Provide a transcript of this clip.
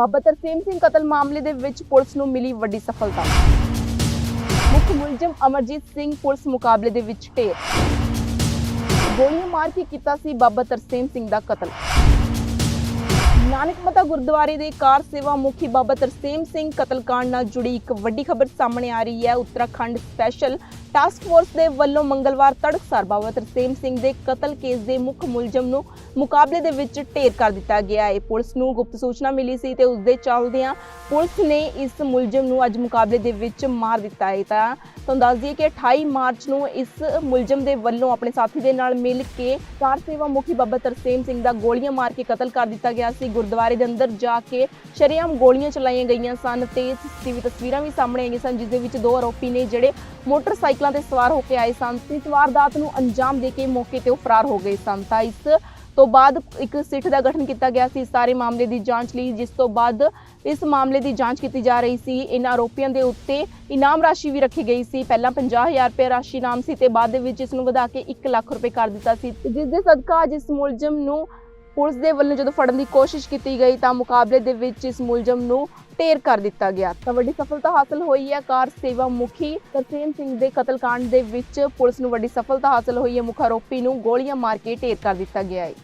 ਬਾਬਾ ਤਰਸੇਮ ਸਿੰਘ ਕਤਲ ਮਾਮਲੇ ਦੇ ਵਿੱਚ ਪੁਲਿਸ ਨੂੰ ਮਿਲੀ ਵੱਡੀ ਸਫਲਤਾ। ਮੁੱਖ ਮੁਲਜ਼ਮ ਅਮਰਜੀਤ ਸਿੰਘ ਪੁਲਿਸ ਮੁਕਾਬਲੇ ਦੇ ਵਿੱਚ ਢੇਰ। ਗੋਲੀਆਂ ਮਾਰ ਕੇ ਕੀਤਾ ਸੀ ਬਾਬਾ ਤਰਸੇਮ ਸਿੰਘ ਦਾ ਕਤਲ। ਨਾਨਕ ਗੁਰਦੁਆਰੇ ਦੇ ਕਾਰ ਸੇਵਾ ਮੁਖੀ ਬਾਬਾ ਤਰਸੇਮ ਸਿੰਘ ਕਤਲकांड ਨਾਲ ਜੁੜੀ ਇੱਕ ਵੱਡੀ ਖਬਰ ਸਾਹਮਣੇ ਆ ਰਹੀ ਹੈ। ਉੱਤਰਾਖੰਡ ਸਪੈਸ਼ਲ ਟਾਸਕ ਫੋਰਸ ਦੇ ਵੱਲੋਂ ਮੰਗਲਵਾਰ ਤੜਕਸਾਰ ਬਾਬਾ ਤਰਸੇਮ ਸਿੰਘ ਦੇ ਕਤਲ ਕੇਸ ਦੇ ਮੁੱਖ ਮੁਲਜ਼ਮ ਨੂੰ ਮੁਕਾਬਲੇ ਦੇ ਵਿੱਚ ਢੇਰ ਕਰ ਦਿੱਤਾ ਗਿਆ ਹੈ। ਪੁਲਿਸ ਨੂੰ ਗੁਪਤ ਸੂਚਨਾ ਮਿਲੀ ਸੀ ਤੇ ਉਸ ਦੇ ਚੱਲਦਿਆਂ ਪੁਲਿਸ ਨੇ ਇਸ ਮੁਲਜ਼ਮ ਨੂੰ ਅੱਜ ਮੁਕਾਬਲੇ ਦੇ ਵਿੱਚ ਮਾਰ ਦਿੱਤਾ ਹੈ। ਤਾਂ ਤੁਹਾਨੂੰ ਦੱਸ ਦਈਏ ਕਿ 28 ਮਾਰਚ ਨੂੰ ਇਸ ਮੁਲਜ਼ਮ ਦੇ ਵੱਲੋਂ ਆਪਣੇ ਸਾਥੀ ਦੇ ਨਾਲ ਮਿਲ ਕੇ ਕਾਰ ਸੇਵਾ ਮੁਖੀ ਬਾਬਾ ਤਰਸੇਮ ਸਿੰਘ ਦਾ ਗੋਲੀਆਂ ਮਾਰ ਕੇ ਕਤਲ ਕਰ ਦਿੱਤਾ ਗਿਆ ਸੀ। ਗੁਰਦੁਆਰੇ ਦੇ ਅੰਦਰ ਜਾ ਕੇ ਸ਼ਰੇਆਮ ਗੋਲੀਆਂ ਚਲਾਈਆਂ ਗਈਆਂ ਸਨ ਤੇ ਸੀਸੀਟੀਵੀ ਤਸਵੀਰਾਂ ਵੀ ਸਾਹਮਣੇ ਆਈਆਂ ਸਨ, ਜਿਸ ਦੇ ਵਿੱਚ ਦੋ ਆਰੋਪੀ ਨੇ ਜਿਹੜੇ ਮੋਟਰਸਾਈਕਲਾਂ ਤੇ ਸਵਾਰ ਹੋ ਕੇ ਆਏ ਸਨ ਇਸ ਵਾਰਦਾਤ ਨੂੰ ਅੰਜਾਮ ਦੇ ਕੇ ਮੌਕੇ ਤੇ ਉਹ ਫਰਾਰ ਹੋ ਗਏ ਸਨ। ਤਾਂ ਇਸ ਤੋਂ ਬਾਅਦ ਇੱਕ ਸਿੱਟ ਦਾ ਗਠਨ ਕੀਤਾ ਗਿਆ ਸੀ। ਸਾਰੇ ਮਾਮਲੇ ਦੀ ਜਾਂਚ ਲਈ ਜਿਸ ਤੋਂ ਬਾਅਦ ਇਸ ਮਾਮਲੇ ਦੀ ਜਾਂਚ ਕੀਤੀ ਜਾ ਰਹੀ ਸੀ, ਇਹਨਾਂ ਆਰੋਪੀਆਂ ਦੇ ਉੱਤੇ ਇਨਾਮ ਰਾਸ਼ੀ ਵੀ ਰੱਖੀ ਗਈ ਸੀ। ਪਹਿਲਾਂ 50000 ਰੁਪਏ ਰਾਸ਼ੀ ਇਨਾਮ ਸੀ ਤੇ ਬਾਅਦ ਵਿੱਚ ਇਸ ਨੂੰ ਵਧਾ ਕੇ 1 ਲੱਖ ਰੁਪਏ ਕਰ ਦਿੱਤਾ ਸੀ। ਤੇ ਜਿਸ ਦੇ ਸਦਕਾ ਅੱਜ ਇਸ ਮੁਲਜ਼ਮ ਨੂੰ ਪੁਲਿਸ ਦੇ ਵੱਲੋਂ ਜਦੋਂ ਫੜਨ ਦੀ ਕੋਸ਼ਿਸ਼ ਕੀਤੀ ਗਈ ਤਾਂ ਮੁਕਾਬਲੇ ਦੇ ਵਿੱਚ ਇਸ ਮੁਲਜ਼ਮ ਨੂੰ ਢੇਰ ਕਰ ਦਿੱਤਾ ਗਿਆ। ਤਾਂ ਵੱਡੀ ਸਫਲਤਾ ਹਾਸਲ ਹੋਈ ਹੈ, ਕਾਰ ਸੇਵਾ ਮੁਖੀ ਤਰਸੇਮ ਸਿੰਘ ਦੇ ਕਤਲकांड ਦੇ ਵਿੱਚ ਪੁਲਿਸ ਨੂੰ ਵੱਡੀ ਸਫਲਤਾ ਹਾਸਲ ਹੋਈ ਹੈ। ਮੁੱਖ ਆਰੋਪੀ ਨੂੰ ਗੋਲੀਆਂ ਮਾਰ ਕੇ ਢੇਰ ਕਰ ਦਿੱਤਾ ਗਿਆ ਹੈ।